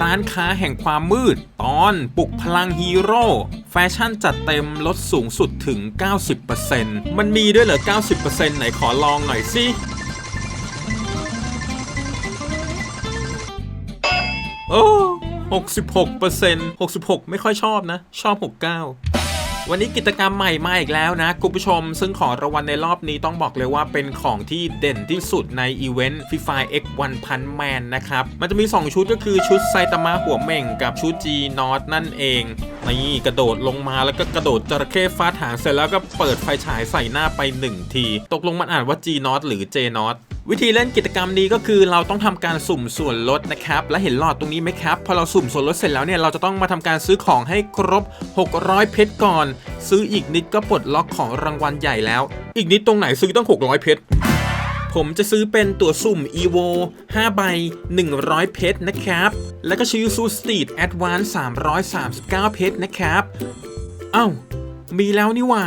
ร้านค้าแห่งความมืด ตอนปลุกพลังฮีโร่ แฟชั่นจัดเต็มลดสูงสุดถึง 90%มันมีด้วยเหรอ 90%ไหนขอลองหน่อยสิโอ้ 66% 66 ไม่ค่อยชอบนะ ชอบ 69 วันนี้กิจกรรมใหม่มาอีกแล้วนะคุณผู้ชม ซึ่งของรางวัลในรอบนี้ต้องบอกเลยว่าเป็นของที่เด่นที่สุดในอีเวนต์ FIFA X 1 Punch Man นะครับ มันจะมี 2 ชุดก็คือชุดไซตามะหัวเหม่งกับชุด G Not นั่นเองนี่กระโดดลงมาแล้วก็กระโดดจระเข้ฟาดหางเสร็จแล้วก็เปิดไฟฉายใส่หน้าไป 1 ที ตกลงมันอ่านว่า G Not หรือ J Not วิธีเล่นกิจกรรมนี้ก็คือเราต้องทำการสุ่มส่วนลดนะครับ และเห็นหลอดตรงนี้ไหมครับ พอเราสุ่มส่วนลดเสร็จแล้วเนี่ยเราจะต้องมาทำการซื้อของให้ครบ 600 เพชรก่อน ซื้ออีกนิดก็ปลดล็อกของรางวัลใหญ่แล้ว อีกนิดตรงไหนซื้อต้อง 600 เพชรผมจะซื้อเป็นตัวสุ่ม EVO 5 ใบ 100 เพชรนะครับ แล้วก็ชื่อซูสตีดแอดวานซ์339 เพชรนะครับ เอ้า มีแล้วนี่ว่า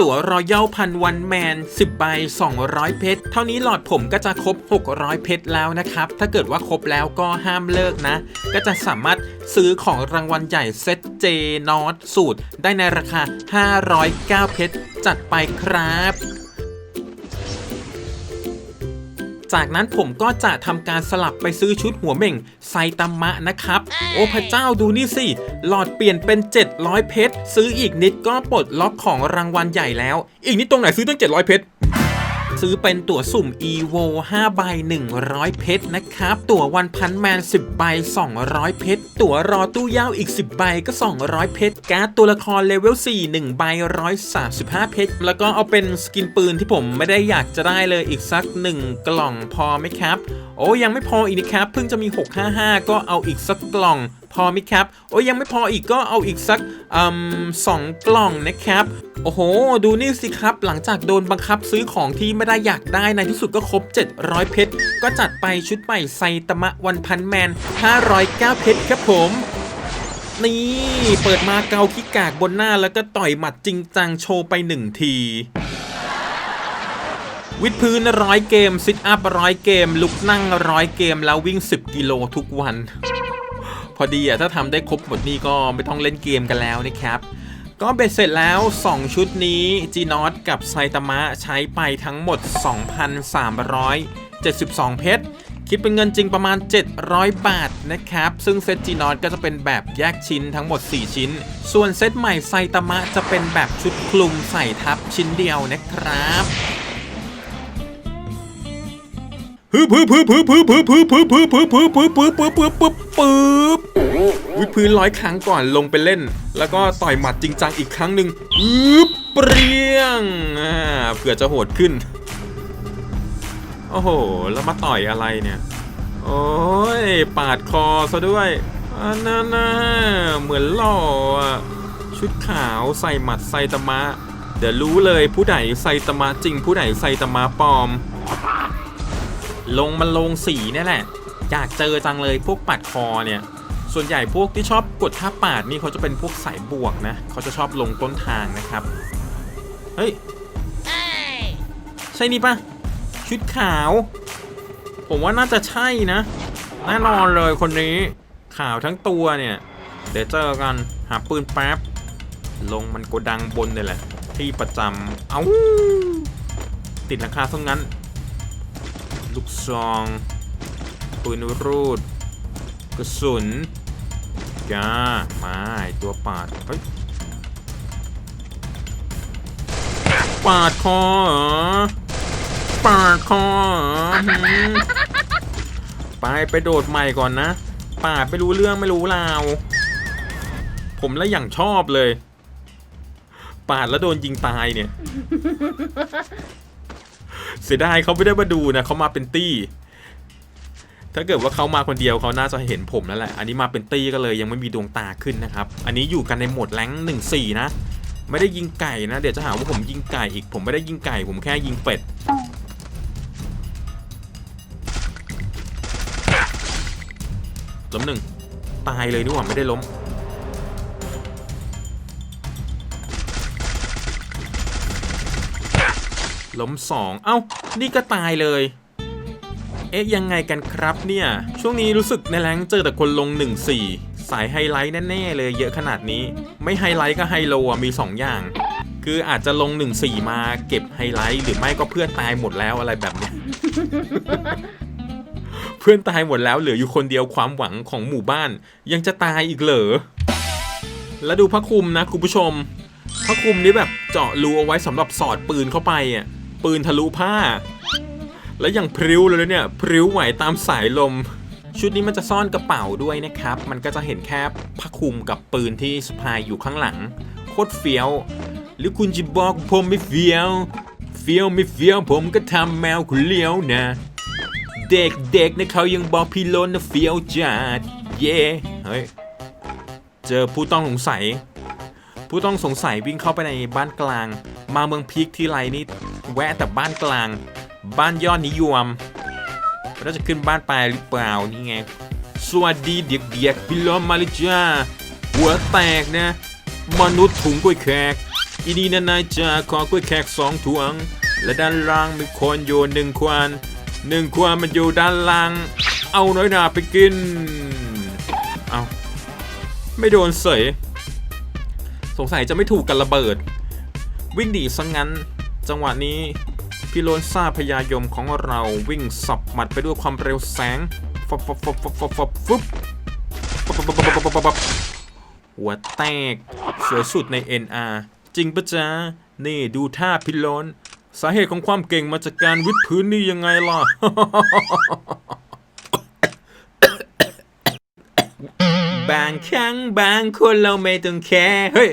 ตั๋วรอยัลพันวันแมน 10ใบ200 เพชร เท่านี้หลอดผมก็จะครบ 600 เพชรแล้วนะครับ ถ้าเกิดว่าครบแล้วก็ห้ามเลิกนะ ก็จะสามารถซื้อของรางวัลใหญ่เซตเจนอตสูตร ได้ในราคา 509 เพชร จัดไปครับ จากนั้นผมก็จะทำการสลับไปซื้อชุดหัวเหม่งไซตามะนะครับ โอ้พระเจ้าดูนี่สิ หลอดเปลี่ยนเป็น 700 เพชร ซื้ออีกนิดก็ปลดล็อกของรางวัลใหญ่แล้ว อีกนิดตรงไหนซื้อตั้ง 700 เพชร ซื้อเป็นตั๋วสุ่ม EVO 5 ใบ 100 เพชรนะครับ ตั๋ววันพันแมน 10 ใบ 200 เพชร ตั๋วรอตู้ยาวอีก 10 ใบก็ 200 เพชร การ์ดตัวละครเลเวล 4 1 ใบ 135 เพชร แล้วก็เอาเป็นสกินปืนที่ผมไม่ได้อยากจะได้เลยอีกสัก 1 กล่องพอไหมครับ โอ้ยังไม่พออีกนะครับ เพิ่งจะมี 655 ก็เอาอีกสักกล่องพอไหมครับ โอ้ยังไม่พออีกก็เอาอีกสักอืมสองกล่องนะครับ โอ้โห ดูนี่สิครับ หลังจากโดนบังคับซื้อของที่ไม่ได้อยากได้ในที่สุดก็ครบ 700 เพชร ก็จัดไปชุดใหม่ไซตามะวันพันแมน 509 เพชรครับผม นี่ เปิดมาเกาขี้กากบนหน้าแล้วก็ต่อยหมัดจริงจังโชว์ไปหนึ่งที วิดพื้นร้อยเกมซิทอัพร้อยเกม ลุกนั่งร้อยเกมแล้ววิ่ง 10 กิโลทุกวัน พอดีอะถ้าทำได้ครบหมดนี่ก็ไม่ต้องเล่นเกมกันแล้วนะครับ ก็เบ็ดเสร็จแล้ว 2 ชุดนี้ g n o t กับไซตามะใช้ไปทั้งหมด 2,372 เพชร คิดเป็นเงินจริงประมาณ 700 บาทนะครับ ซึ่งเซต g n o t ก็จะเป็นแบบแยกชิ้นทั้งหมด 4 ชิ้น ส่วนเซตใหม่ไซตามะจะเป็นแบบชุดคลุมใส่ทับชิ้นเดียวนะครับ ฮึบฮึบฮึบฮึบฮึบฮึบฮึบฮึบฮึบฮึบฮึบฮึบฮึบฮึบฮึบฮึบปึ๊บวิพื้นร้อยครั้งก่อนลงไปเล่น แล้วก็ต่อยหมัดจริงจังอีกครั้งหนึ่งอึบเปรี้ยงอ่าเผื่อจะโหดขึ้น โอ้โห แล้วมาต่อยอะไรเนี่ย โอ้ย ปาดคอซะด้วยอันนั้นนะเหมือนหล่อชุดขาวใส่หมัดไซตามะ เดี๋ยวรู้เลยผู้ใดไซตามะจริงผู้ใดไซตามะปลอม ลงมันลงสีเนี่ยแหละ อยากเจอจังเลยพวกปัดคอเนี่ย ส่วนใหญ่พวกที่ชอบกดท่าปาดนี่เขาจะเป็นพวกสายบวกนะ เขาจะชอบลงต้นทางนะครับ เฮ้ย ใช่นี่ปะชุดขาว ผมว่าน่าจะใช่นะ แน่นอนเลยคนนี้ ขาวทั้งตัวเนี่ย เดี๋ยวเจอกัน หาปืนแป๊บ ลงมันโกดังบนเนี่ยแหละ ที่ประจำเอาติดราคาซะงั้น ลูกซองปืนรูด กระสุนจ้ามาไอ้ตัวปาดเฮ้ยปาดคอปาดคอไปไปโดดใหม่ก่อนนะปาดไม่รู้เรื่องไม่รู้ราวผมแล้วอย่างชอบเลย ปาดแล้วโดนยิงตายเนี่ย เสียดายเขาไม่ได้มาดูนะเขามาเป็นตี้ ถ้าเกิดว่าเขามาคนเดียวเขาน่าจะเห็นผมแล้วแหละ อันนี้มาเป็นตี้ก็เลยยังไม่มีดวงตาขึ้นนะครับ อันนี้อยู่กันในโหมดแรงหนึ่งสี่นะ ไม่ได้ยิงไก่นะ เดี๋ยวจะหาว่าผมยิงไก่อีก ผมไม่ได้ยิงไก่ ผมแค่ยิงเป็ด ล้มหนึ่งตายเลยดีกว่าไม่ได้ล้ม ล้มสองเอ้า นี่ก็ตายเลย เอ๊ะ ยังไงกันครับเนี่ย ช่วงนี้รู้สึกในแรงเจอแต่คนลง 1-4 สายไฮไลท์แน่ๆเลยเยอะขนาดนี้ ไม่ไฮไลท์ก็ไฮโลอะมี 2 อย่าง คืออาจจะลง 1-4 มาเก็บไฮไลท์ หรือไม่ก็เพื่อนตายหมดแล้วอะไรแบบเนี้ยเพื่อนตายหมดแล้วเหลืออยู่คนเดียวความหวังของหมู่บ้าน ยังจะตายอีกเหรอ แล้วดูพระคุมนะคุณผู้ชม พระคุมนี้แบบเจาะรูเอาไว้สำหรับสอดปืนเข้าไปอะ ปืนทะลุผ้า แล้วยังพริ้วเลยเนี่ยพริ้วไหวตามสายลม ชุดนี้มันจะซ่อนกระเป๋าด้วยนะครับ มันก็จะเห็นแค่พระคุมกับปืนที่สะพายอยู่ข้างหลัง โคตรเฟี้ยว หรือคุณจะบอกผมไม่เฟี้ยวเฟี้ยวไม่เฟี้ยวผมก็ทำแมวคุณเลี้ยวนะ เด็กๆนะเขายังบอกพี่โลนนะเฟี้ยวจัดเย่เฮ้ยเจอผู้ต้องสงสัยผู้ต้องสงสัยวิ่งเข้าไปในบ้านกลาง มาเมืองพีคที่ไรนี่ แวะแต่บ้านกลาง บ้านยอดนิยมเราจะขึ้นบ้านปลายหรือเปล่านี่ไง สวัสดีเด็กๆพี่ล้อมมาลยจ้า หัวแตกนะ มนุษย์ถุงกล้วยแขก อีนี่นะนายจ้าขอกล้วยแขกสองถุง และด้านล่างมีคนโยนหนึ่งควันหนึ่งควันมันอยู่ด้านล่าง เอาน้อยหนาไปกิน เอาไม่โดนเสยสงสัยจะไม่ถูกกันระเบิด วิ่งหนีซะงั้น จังหวะนี้พี่โลนซาพยายมของเราวิ่งสับหมัดไปด้วยความเร็วแสงฟับฟับฟับฟับฟับฟับฟบปับปับปับปับปับปับหัวแตกสวยสุดใน NR จริงปะจ๊ะ นี่ดูท่าพี่โลน สาเหตุของความเก่งมาจากการวิดพื้นนี่ยังไงล่ะ บางครั้งบางคนเราไม่ต้องแคร์เฮ้ย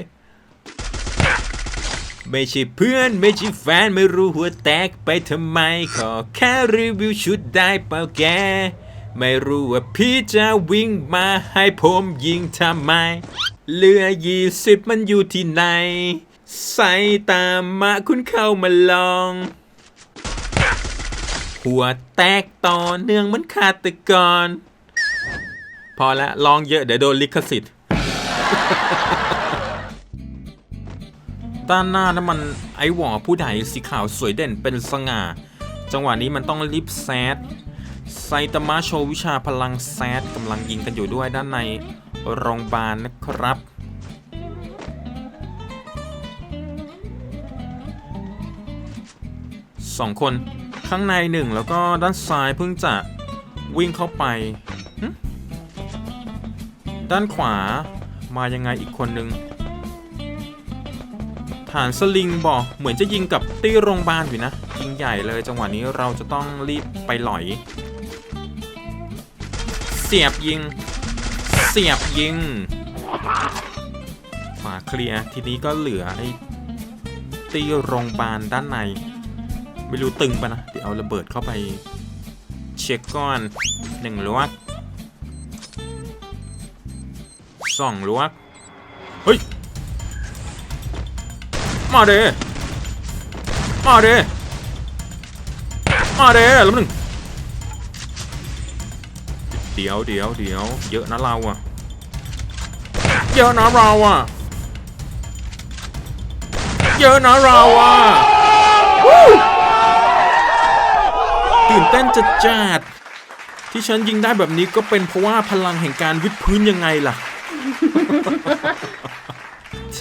ไม่ใช่เพื่อน ไม่ใช่แฟน ไม่รู้หัวแตกไปทำไม ขอแค่รีวิวชุดได้เปล่าแก ไม่รู้ว่าพี่จะวิ่งมาให้ผมยิงทำไม เหลือยี่สิบมันอยู่ที่ไหน ใส่ตามมาคุณเข้ามาลอง หัวแตกต่อเนื่องเหมือนขาดตะกอน พอละลองเยอะเดี๋ยวโดนลิขสิทธิ์ ด้านหน้านั้นมันไอหวอผู้ใดสีขาวสวยเด่นเป็นสง่า จังหวะนี้มันต้องรีบแซดไซตามะโชว์วิชาพลังแซดกำลังยิงกันอยู่ด้วยด้านในโรงพยาบาลนะครับ สองคนข้างในหนึ่งแล้วก็ด้านซ้ายเพิ่งจะวิ่งเข้าไป ด้านขวามายังไงอีกคนนึง ฐานสลิงบอกเหมือนจะยิงกับตีโรงพยาบาลอยู่นะ ยิงใหญ่เลยจังหวะนี้เราจะต้องรีบไปหลอย เสียบยิง เสียบยิงขวาเคลียร์ทีนี้ก็เหลือไอ้ตีโรงพยาบาลด้านใน ไม่รู้ตึงปะนะ เดี๋ยวเอาระเบิดเข้าไป เช็คก่อนหนึ่งลวกสองลวกเฮ้ย มาเด้มาเด้มาเด้แล้วหนึ่งเดี๋ยวเดี๋ยวเดี๋ยวเยอะนะเราอะเยอะนะเราอะเยอะนะเราอะตื่นเต้นจัดจัดที่ฉันยิงได้แบบนี้ก็เป็นเพราะว่าพลังแห่งการวิดพื้นยังไงล่ะ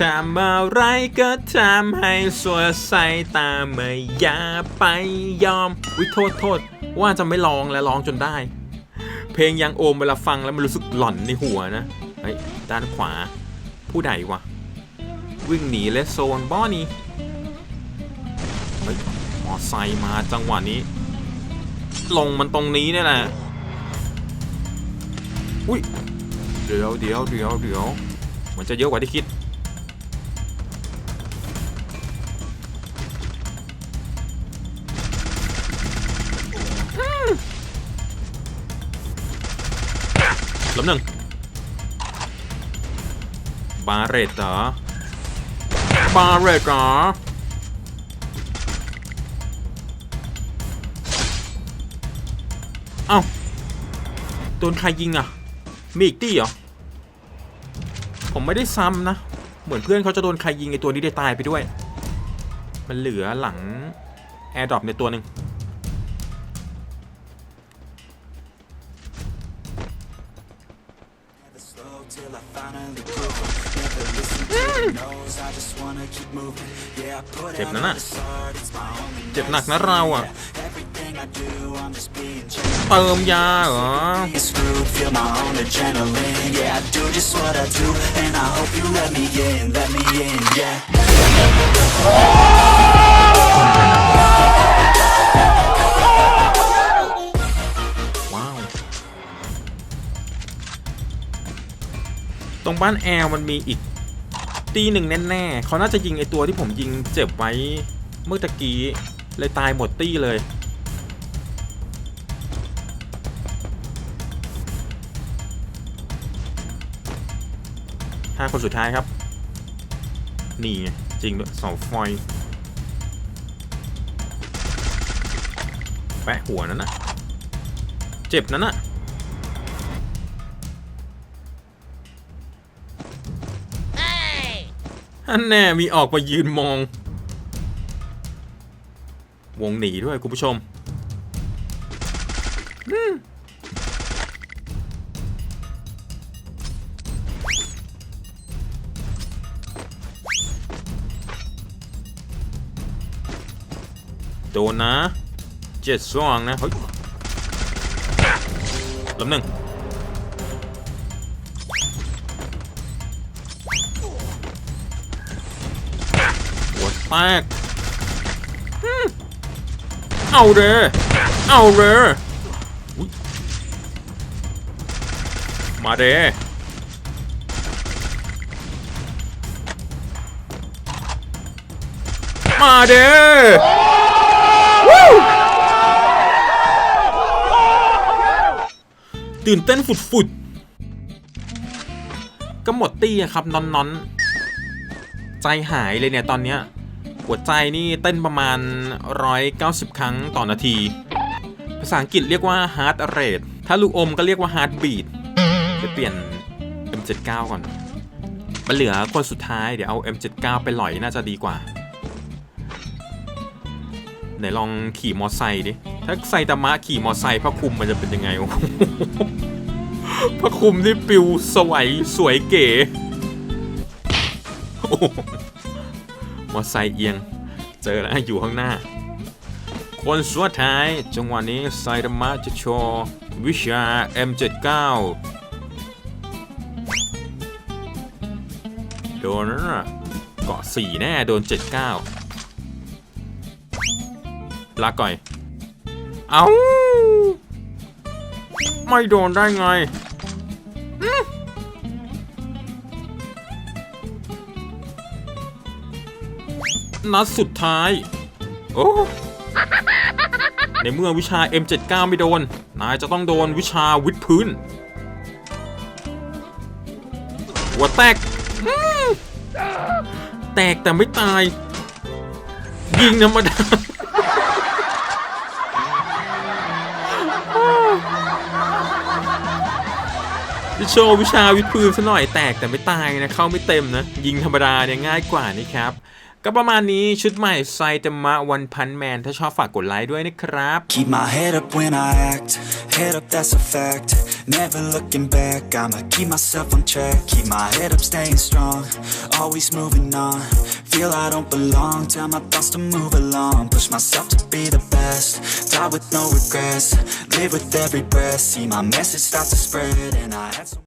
ทำอะไรก็ทำให้สวยใสตาไม่อย่าไปยอมวิโทษโทษ ว่าจะไม่ลองและร้องจนได้ เพลงยังโอมเวลาฟังแล้วมันรู้สึกหล่อนในหัวนะเฮ้ยด้านขวา ผู้ใดวะ วิ่งหนีเลสโซนบ้อนี่เฮ้ยมอไซค์มาจังหวะนี้ ลงมันตรงนี้นี่แหละ อุ้ยเดี๋ยวเดี๋ยวเดี๋ยวเดี๋ยวมันจะเยอะกว่าที่คิด ล้มหนึ่งบาเรตเหรอบาเรตเหรอเอ้าโดนใครยิงอะ มีอีกตี้เหรอ ผมไม่ได้ซ้ำนะ เหมือนเพื่อนเขาจะโดนใครยิงไอตัวนี้ได้ตายไปด้วย มันเหลือหลังแอร์ดรอปในตัวหนึ่ง เจ็บ out นะ all น่ะ this art, it's my only เจ็บหนักนะเราอะ Everything I do, I'm just being genuine. เติมยาเหรอ Get screwed, feel my own adrenaline. Yeah, I do just what I do, and I hope you let me in, let me in, yeah. ว้าว ตรงบ้านแอลมันมีอีก ตีหนึ่งแน่ๆเขาน่าจะยิงไอตัวที่ผมยิงเจ็บไว้เมื่อตะกี้เลยตายหมดตี้เลยห้าคนสุดท้ายครับ นี่ไงจริงด้วยเสาไฟแปะหัวนั่นนะ เจ็บนั่นน่ะ อันแน่มีออกมายืนมอง วงหนีด้วยคุณผู้ชมโดนนะเจ็ดสองนะเฮ้ยลำหนึ่ง แตกเอาเด้อเอาเด้อมาเด้มาเด้วู้ตื่นเต้นฝุดๆก็หมดตี้อะครับนอนนอนๆ ใจหายเลยเนี่ยตอนเนี้ย หัวใจนี่เต้นประมาณ 190 ครั้งต่อนาที ภาษาอังกฤษเรียกว่า heart rate ถ้าลูกอมก็เรียกว่า heart beat จะเปลี่ยน M79 ก่อน มันเหลือคนสุดท้ายเดี๋ยวเอา M79 ไปหล่อยน่าจะดีกว่าไหนลองขี่มอไซค์ดิ ถ้าไซตามะขี่มอไซค์พระคุมมันจะเป็นยังไงวะพระคุมนี่ปิวสวยสวยเก๋ มอไซค์เอียง เจอแล้วอยู่ข้างหน้า คนสุดท้าย จังหวะนี้ไซตามะจะโชว์วิชา M79 โดนนะเกาะสี่แน่โดน 79 ลาก่อย เอาไม่โดนได้ไง นัดสุดท้าย โอ้ในเมื่อวิชา M79 ไม่โดน นายจะต้องโดนวิชาวิดพื้น หัวแตก แตกแต่ไม่ตาย ยิงธรรมดาจะโชว์วิชาวิดพื้นซะหน่อยแตกแต่ไม่ตายนะ เข้าไม่เต็มนะ ยิงธรรมดาเนี่ยง่ายกว่านี่ครับ ก็ประมาณนี้ชุดใหม่ไซตามะวันพันแมนถ้าชอบฝากกดไลค์ด้วยนะครับ Keep my head up when I act, head up that's a fact. Never looking back, I'ma keep myself on track. Keep my head up, staying strong, always moving on. Feel I don't belong, tell my thoughts to move along. Push myself to be the best, die with no regrets. Live with every breath, see my message start to spread, and I had so